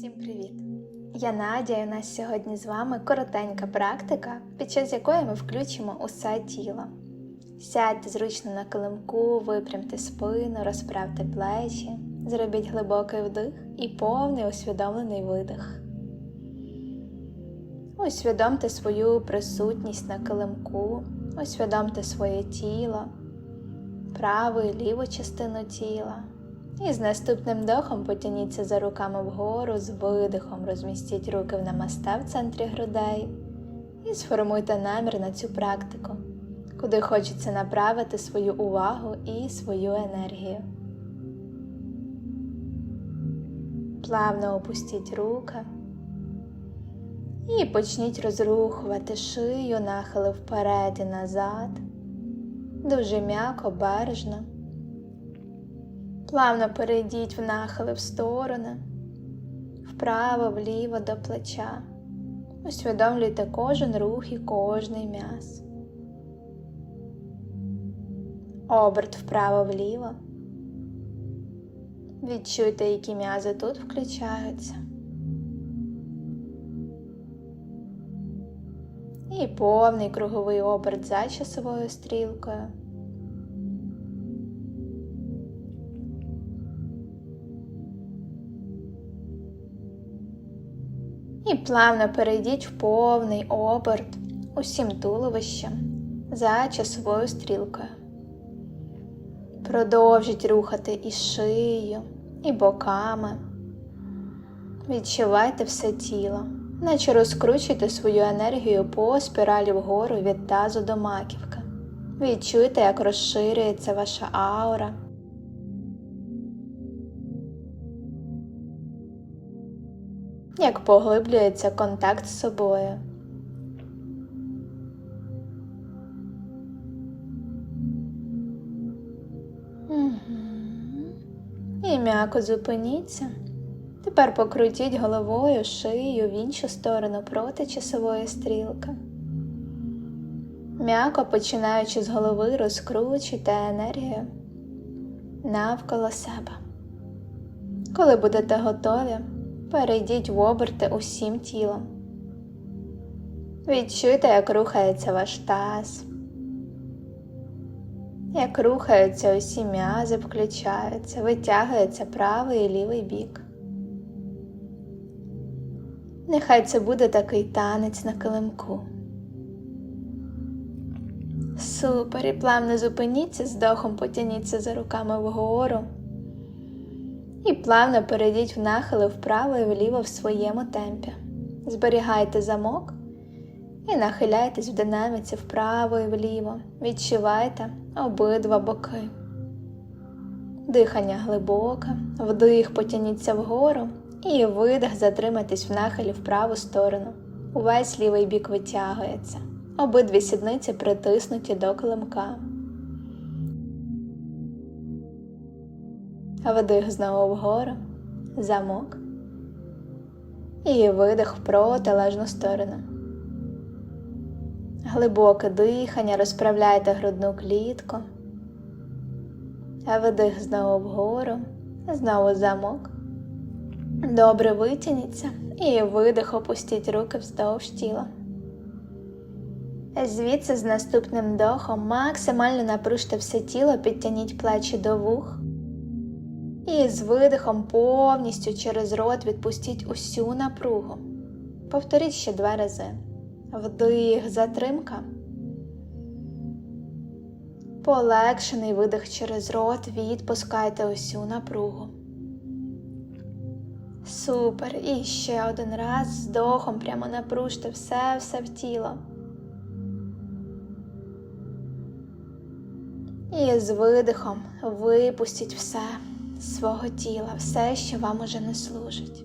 Всім привіт! Я Надя, і у нас сьогодні з вами коротенька практика, під час якої ми включимо усе тіло. Сядьте зручно на килимку, випрямте спину, розправте плечі, зробіть глибокий вдих і повний усвідомлений видих. Усвідомте свою присутність на килимку, усвідомте своє тіло, праву і ліву частину тіла. І з наступним вдохом потяніться за руками вгору, з видихом розмістіть руки в намасте в центрі грудей і сформуйте намір на цю практику, куди хочеться направити свою увагу і свою енергію. Плавно опустіть руки і почніть розрухувати шию, нахили вперед і назад, дуже м'яко, бережно. Плавно перейдіть в нахили в сторони, вправо, вліво до плеча. Усвідомлюйте кожен рух і кожний м'яз. Оберт вправо-вліво. Відчуйте, які м'язи тут включаються. І повний круговий оберт за часовою стрілкою. І плавно перейдіть в повний оберт усім туловищем за часовою стрілкою. Продовжіть рухати і шию, і боками. Відчувайте все тіло, наче розкручуйте свою енергію по спіралі вгору від тазу до маківки. Відчуйте, як розширюється ваша аура. Як поглиблюється контакт з собою. І м'яко зупиніться. Тепер покрутіть головою шию в іншу сторону проти часової стрілки. М'яко починаючи з голови, розкручуйте енергію навколо себе. Коли будете готові, перейдіть в оберти усім тілом. Відчуйте, як рухається ваш таз, як рухаються усі м'язи, включаються, витягується правий і лівий бік. Нехай це буде такий танець на килимку. Супер, і плавно зупиніться, з дохом потяніться за руками вгору. І плавно перейдіть в нахили вправо і вліво в своєму темпі. Зберігайте замок і нахиляйтесь в динаміці вправо і вліво. Відчувайте обидва боки. Дихання глибоке, вдих, потяніться вгору і видих, затримайтесь в нахилі в праву сторону. Увесь лівий бік витягується. Обидві сідниці притиснуті до килимка. Вдих знову вгору, замок. І видих в протилежну сторону. Глибоке дихання, розправляйте грудну клітку. Видих знову вгору, знову замок. Добре витягніться і видих опустіть руки вздовж тіла. Звідси з наступним вдохом максимально напружте все тіло, підтягніть плечі до вух. І з видихом повністю через рот відпустіть усю напругу. Повторіть ще два рази. Вдих, затримка. Полегшений видих через рот, відпускайте усю напругу. Супер. І ще один раз з вдохом прямо напружте все-все в тіло. І з видихом випустіть все свого тіла, все, що вам уже не служить.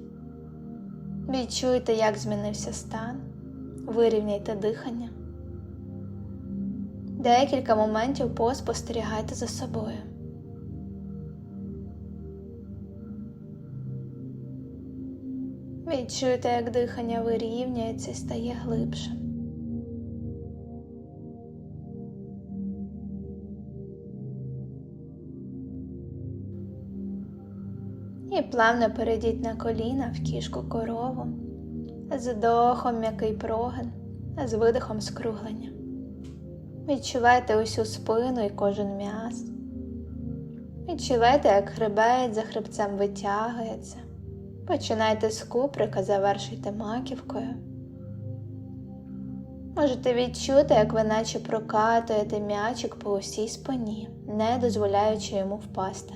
Відчуйте, як змінився стан, вирівняйте дихання. Декілька моментів поспостерігайте за собою. Відчуйте, як дихання вирівнюється і стає глибшим. І плавно перейдіть на коліна в кішку корову, з вдохом м'який прогин, з видихом скруглення. Відчувайте усю спину і кожен м'яз. Відчувайте, як хребець за хребцем витягується. Починайте з куприка, завершуйте маківкою. Можете відчути, як ви наче прокатуєте м'ячик по усій спині, не дозволяючи йому впасти.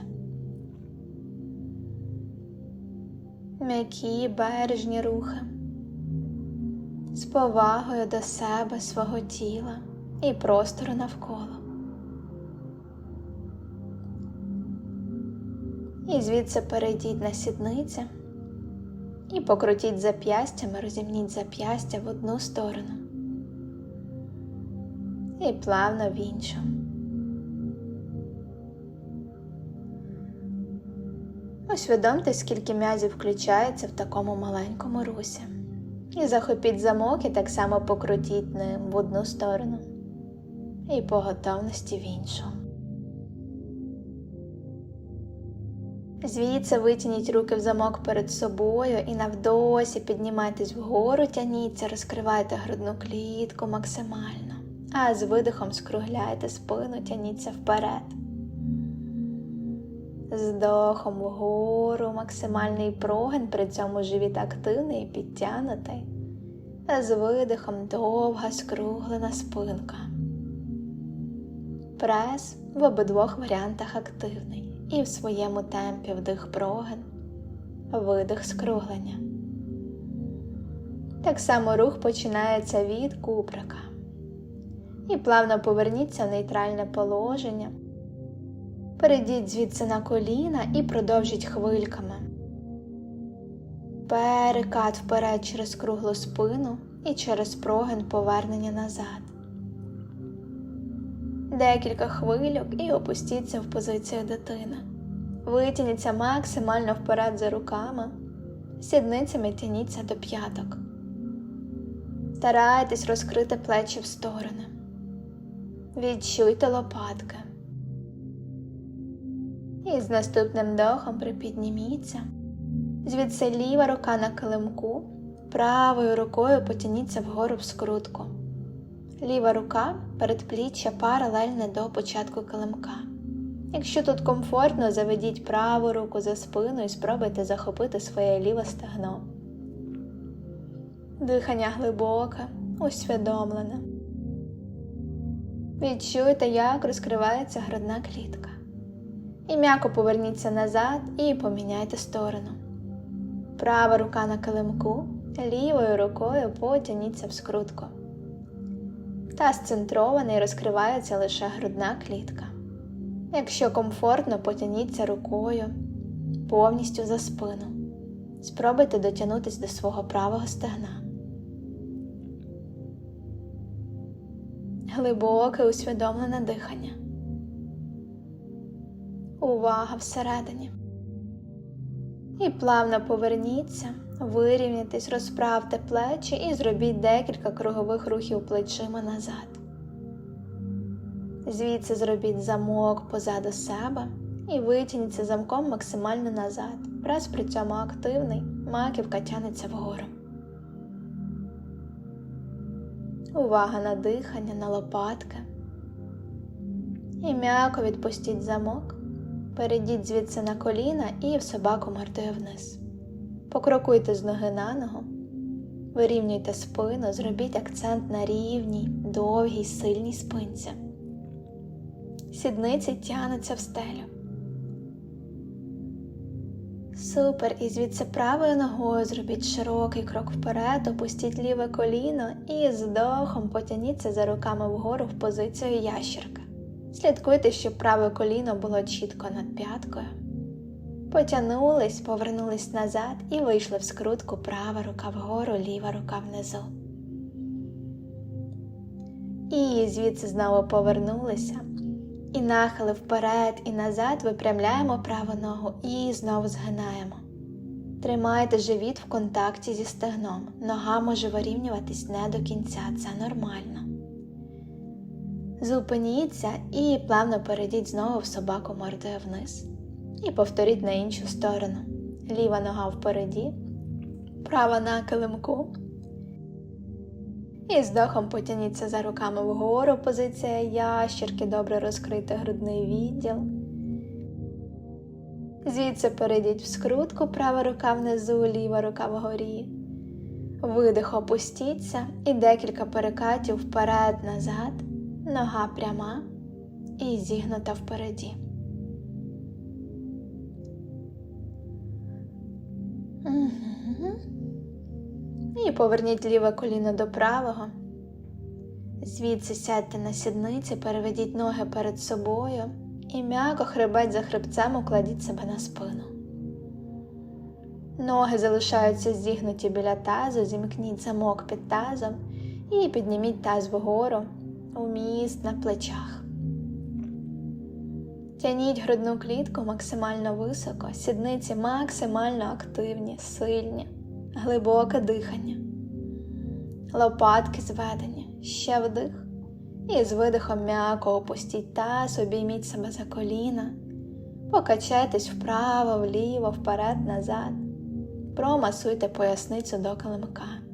М'які бережні рухи з повагою до себе, свого тіла і простору навколо. І звідси перейдіть на сідниці і покрутіть зап'ястями, розімніть зап'ястя в одну сторону і плавно в іншу. Усвідомте, скільки м'язів включається в такому маленькому русі. І захопіть замок і так само покрутіть ним в одну сторону і по готовності в іншу. Звідси витягніть руки в замок перед собою і навдосі піднімайтесь вгору, тяніться, розкривайте грудну клітку максимально, а з видихом скругляйте спину, тяніться вперед. З вдохом вгору максимальний прогин, при цьому живіт активний і підтягнутий, з видихом довга скруглена спинка. Прес в обидвох варіантах активний і в своєму темпі вдих прогин, видих скруглення. Так само рух починається від куприка. І плавно поверніться в нейтральне положення. Перейдіть звідси на коліна і продовжіть хвильками. Перекат вперед через круглу спину і через прогин повернення назад. Декілька хвильок і опустіться в позицію дитини. Витягніться максимально вперед за руками, сідницями тяніться до п'яток. Старайтесь розкрити плечі в сторони. Відчуйте лопатки. І з наступним дохом припідніміться. Звідси ліва рука на килимку, правою рукою потяніться вгору в скрутку. Ліва рука передпліччя паралельне до початку килимка. Якщо тут комфортно, заведіть праву руку за спину і спробуйте захопити своє ліве стегно. Дихання глибоке, усвідомлене. Відчуйте, як розкривається грудна клітка. І м'яко поверніться назад і поміняйте сторону. Права рука на килимку, лівою рукою потяніться в скрутку. Та сцентрований розкривається лише грудна клітка. Якщо комфортно, потяніться рукою повністю за спину. Спробуйте дотягнутися до свого правого стегна. Глибоке усвідомлене дихання. Увага всередині. І плавно поверніться, вирівняйтесь, розправте плечі і зробіть декілька кругових рухів плечима назад. Звідси зробіть замок позаду себе і витягніться замком максимально назад. Прес при цьому активний, маківка тянеться вгору. Увага на дихання, на лопатки. І м'яко відпустіть замок. Перейдіть звідси на коліна і в собаку мордою вниз. Покрокуйте з ноги на ногу, вирівнюйте спину, зробіть акцент на рівній, довгій, сильній спинці. Сідниці тянуться в стелю. Супер. І звідси правою ногою зробіть широкий крок вперед, опустіть ліве коліно і з вдохом потяніться за руками вгору в позицію ящерка. Слідкуйте, щоб праве коліно було чітко над п'яткою. Потягнулись, повернулись назад і вийшли в скрутку права рука вгору, ліва рука внизу. І звідси знову повернулися. І нахили вперед і назад випрямляємо праву ногу і знову згинаємо. Тримайте живіт в контакті зі стегном. Нога може вирівнюватись не до кінця, це нормально. Зупиніться і плавно перейдіть знову в собаку мордою вниз. І повторіть на іншу сторону. ліва нога впереді, права на килимку. І з вдохом потягніться за руками вгору, позиція ящерки, добре розкрити грудний відділ. Звідси перейдіть в скрутку, права рука внизу, ліва рука вгорі. Видих опустіться і декілька перекатів вперед-назад, нога пряма і зігнута впереді. Угу. І поверніть ліве коліно до правого. Звідси сядьте на сідниці, переведіть ноги перед собою і м'яко хребет за хребцем укладіть себе на спину. Ноги залишаються зігнуті біля тазу, зімкніть замок під тазом і підніміть таз вгору у міст на плечах. Тяніть грудну клітку максимально високо, сідниці максимально активні, сильні, глибоке дихання, лопатки зведені, ще вдих. І з видихом м'яко опустіть таз, обійміть себе за коліна, покачайтесь вправо, вліво, вперед, назад, промасуйте поясницю до килимка.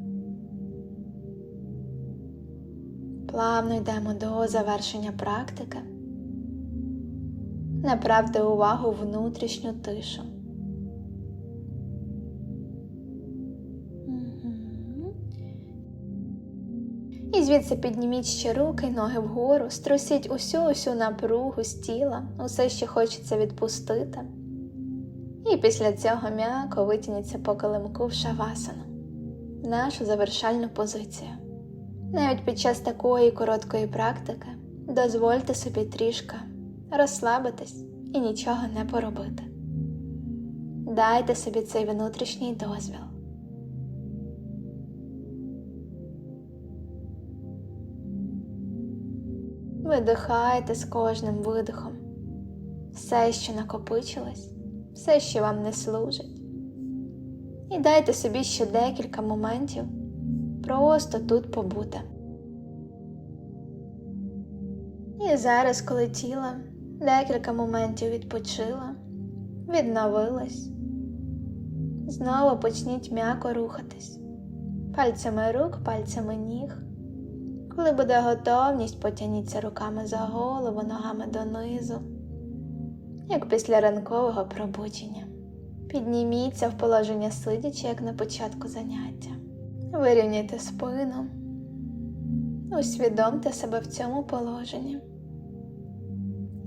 Плавно йдемо до завершення практики. Направте увагу внутрішню тишу. І звідси підніміть ще руки, ноги вгору, струсіть усю усю напругу з тіла, усе, що хочеться відпустити. І після цього м'яко витягніться по килимку в шавасану, нашу завершальну позицію. Навіть під час такої короткої практики дозвольте собі трішки розслабитись і нічого не поробити. Дайте собі цей внутрішній дозвіл. Видихайте з кожним видихом все, що накопичилось, все, що вам не служить. І дайте собі ще декілька моментів просто тут побути. І зараз, коли тіло декілька моментів відпочило, відновилось, знову почніть м'яко рухатись пальцями рук, пальцями ніг. Коли буде готовність, потягніться руками за голову, ногами донизу, як після ранкового пробудження. Підніміться в положення сидячи, як на початку заняття. Вирівняйте спину, усвідомте себе в цьому положенні.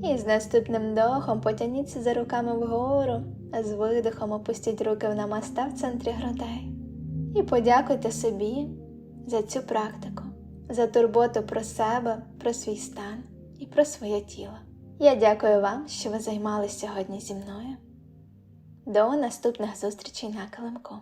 І з наступним дохом потягніться за руками вгору, а з видихом опустіть руки в намаста в центрі грудей. І подякуйте собі за цю практику, за турботу про себе, про свій стан і про своє тіло. Я дякую вам, що ви займалися сьогодні зі мною. До наступних зустрічей на килимку.